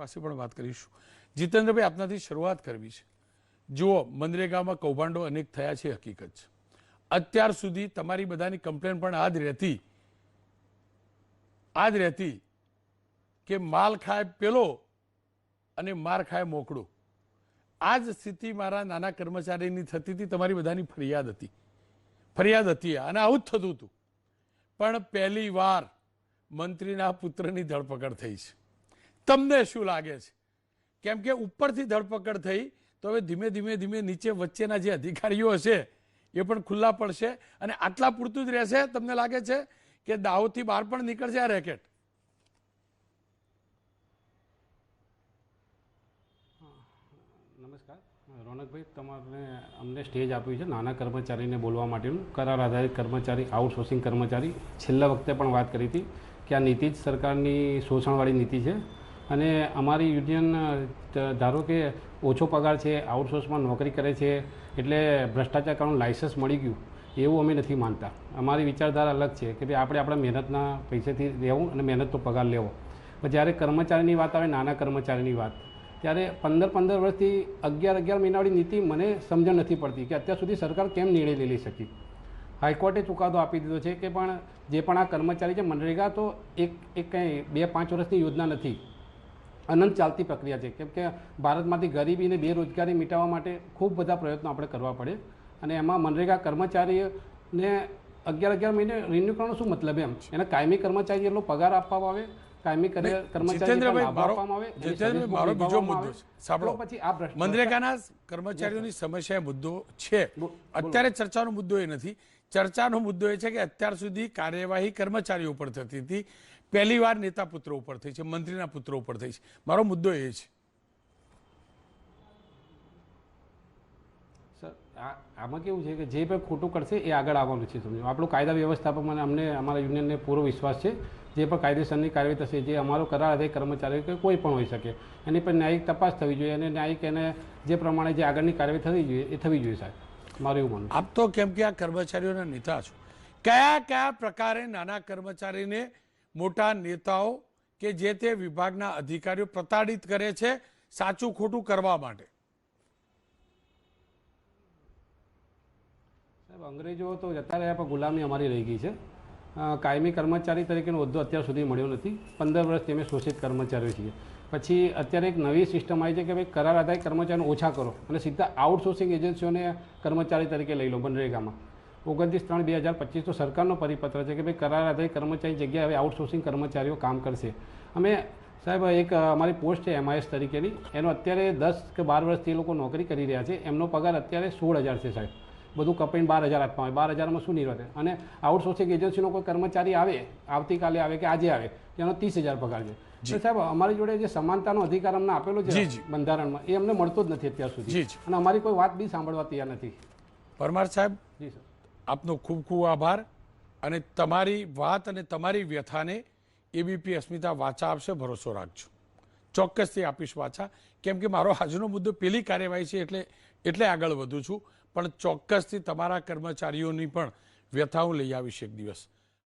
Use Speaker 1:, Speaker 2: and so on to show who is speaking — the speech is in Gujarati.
Speaker 1: પાસે પણ વાત કરીશું. જીતેન્દ્રભાઈ, આપનાથી શરૂઆત કરવી છે. જુઓ, મનરેગામાં કૌભાંડો અનેક થયા છે, હકીકત છે. અત્યાર સુધી તમારી બધાની કમ્પ્લેન પણ આ જ રહેતી આ જ રહેતી કે માલ ખાય પેલો અને માર ખાય મોકળો. આ જ સ્થિતિ મારા નાના કર્મચારીની થતી હતી, તમારી બધાની ફરિયાદ હતી. ફરિયાદ હતી અને આવું જ થતું હતું. પણ પહેલી વાર મંત્રીના પુત્રની ધરપકડ થઈ છે. તમને શું લાગે છે? કેમ કે ઉપરથી ધરપકડ થઈ, તો હવે ધીમે ધીમે ધીમે નીચે વચ્ચેના જે અધિકારીઓ હશે, એ પણ ખુલ્લા પડશે અને આટલા પૂરતું જ રહેશે? તમને લાગે છે કે દાહોદથી બહાર પણ નીકળશે આ રેકેટ?
Speaker 2: નમસ્કાર. રોનકભાઈ, તમારે અમને સ્ટેજ આપ્યું છે નાના કર્મચારીને બોલવા માટેનું. કરાર આધારિત કર્મચારી આઉટસોર્સિંગ કર્મચારી. છેલ્લા વખતે પણ વાત કરી હતી કે આ નીતિ જ સરકારની શોષણવાળી નીતિ છે. અને અમારી યુનિયન ધારો કે ઓછો પગાર છે આઉટસોર્સમાં નોકરી કરે છે, એટલે ભ્રષ્ટાચાર કરવાનું લાઇસન્સ મળી ગયું, એવું અમે નથી માનતા. અમારી વિચારધારા અલગ છે કે ભાઈ આપણે આપણા મહેનતના પૈસેથી રહેવું અને મહેનતનો પગાર લેવો. પણ જ્યારે કર્મચારીની વાત આવે, નાના કર્મચારીની વાત, ત્યારે પંદર પંદર વર્ષથી અગિયાર અગિયાર મહિનાવાળી નીતિ મને સમજણ નથી પડતી કે અત્યાર સુધી સરકાર કેમ નિર્ણય લઈ શકી. હાઈકોર્ટે ચુકાદો આપી દીધો છે કે પણ જે પણ આ કર્મચારી છે, મનરેગા તો એક એક કંઈ બે પાંચ વર્ષની યોજના નથી. અનંત ચાલતી પ્રક્રિયા છે. કેમ કે ભારતમાંથી ગરીબી અને બેરોજગારી મિટાવવા માટે ખૂબ બધા પ્રયત્નો આપણે કરવા પડે. અને એમાં મનરેગા કર્મચારીને અગિયાર અગિયાર મહિને રિન્યુ કરવાનો શું મતલબ એમ? એને કાયમી કર્મચારી એટલો પગાર આપવામાં આવે કાયમી કર્મચારી આપવામાં આવે
Speaker 1: મારો બીજો મુદ્દો સાંભળો
Speaker 2: પછી આ
Speaker 1: મનરેગાના કર્મચારીઓની સમસ્યા મુદ્દો છે. અત્યારે ચર્ચાનો મુદ્દો એ નથી. ચર્ચાનો મુદ્દો એ છે કે અત્યાર સુધી કાર્યવાહી કર્મચારીઓ ઉપર થતી હતી. પહેલી વાર નેતા પુત્રો ઉપર થઈ છે મંત્રીના પુત્રો ઉપર થઈ છે. મારો મુદ્દો એ છે.
Speaker 2: આમાં કેવું છે કે જે પણ ખોટું કરશે એ આગળ આવવાનું છે સમજો આપણું કાયદા વ્યવસ્થાપકમાં અમને અમારા યુનિયનને પૂરો વિશ્વાસ છે. જે પણ કાયદેસરની કાર્યવાહી થશે જે અમારો કરાર આધારિત કર્મચારી કે કોઈ પણ હોઈ શકે. એની પર ન્યાયિક તપાસ થવી જોઈએ અને ન્યાયિક એને જે પ્રમાણે જે આગળની કાર્યવાહી થવી જોઈએ એ થવી જોઈએ સાહેબ. મારું એવું માનવું
Speaker 1: આપ તો કેમ કે આ કર્મચારીઓના નેતા છો. કયા કયા પ્રકારે નાના કર્મચારીને મોટા નેતાઓ કે જે તે વિભાગના અધિકારીઓ પ્રતાડિત કરે છે સાચું ખોટું કરવા માટે.
Speaker 2: સાહેબ, અંગ્રેજો તો જતા રહ્યા, પણ ગુલામી અમારી રહી ગઈ છે. કાયમી કર્મચારી તરીકેનો હોદ્દો અત્યાર સુધી મળ્યો નથી. પંદર વર્ષથી અમે શોષિત કર્મચારીઓ છીએ. પછી અત્યારે એક નવી સિસ્ટમ આવી છે કે ભાઈ કરાર આધારિત કર્મચારીને ઓછા કરો અને સીધા આઉટસોર્સિંગ એજન્સીઓને કર્મચારી તરીકે લઈ લો, મનરેગામાં. ઓગણત્રીસ ત્રણ બે હજાર પચીસ તો સરકારનો પરિપત્ર છે કે ભાઈ કરાર આધારિત કર્મચારી જગ્યાએ હવે આઉટસોર્સિંગ કર્મચારીઓ કામ કરશે. અમે સાહેબ એક અમારી પોસ્ટ છે એમઆઈએસ તરીકેની. એનો અત્યારે દસ કે બાર વર્ષથી એ લોકો નોકરી કરી રહ્યા છે. એમનો પગાર અત્યારે સોળ હજાર છે સાહેબ. બધું કપાઈને બાર હજાર આપવામાં આવે. બાર હજારમાં શું નિર્વહે અને આઉટસોર્સિંગ એજન્સીનો કોઈ કર્મચારી આવે આવતીકાલે આવે કે આજે આવે તેનો ત્રીસ હજાર પગાર છે. સાહેબ અમારી જોડે જે સમાનતાનો અધિકાર અમને આપેલો છે બંધારણમાં એ અમને મળતો જ નથી અત્યાર સુધી. અને અમારી કોઈ વાત બી સાંભળવા તૈયાર નથી.
Speaker 1: પરમાર સાહેબ?
Speaker 2: જી સર.
Speaker 1: આપનો ખૂબ ખૂબ આભાર અને તમારી વાત અને તમારી વ્યથાને એબીપી અસ્મિતા વાચા આપશે ભરોસો રાખજો. ચોક્કસથી આપીશ વાચા. કેમ કે મારો આજનો મુદ્દો પેલી કાર્યવાહી છે એટલે એટલે આગળ વધું છું. પણ ચોક્કસથી તમારા કર્મચારીઓની પણ વ્યથા હું લઈ આવીશ એક દિવસ.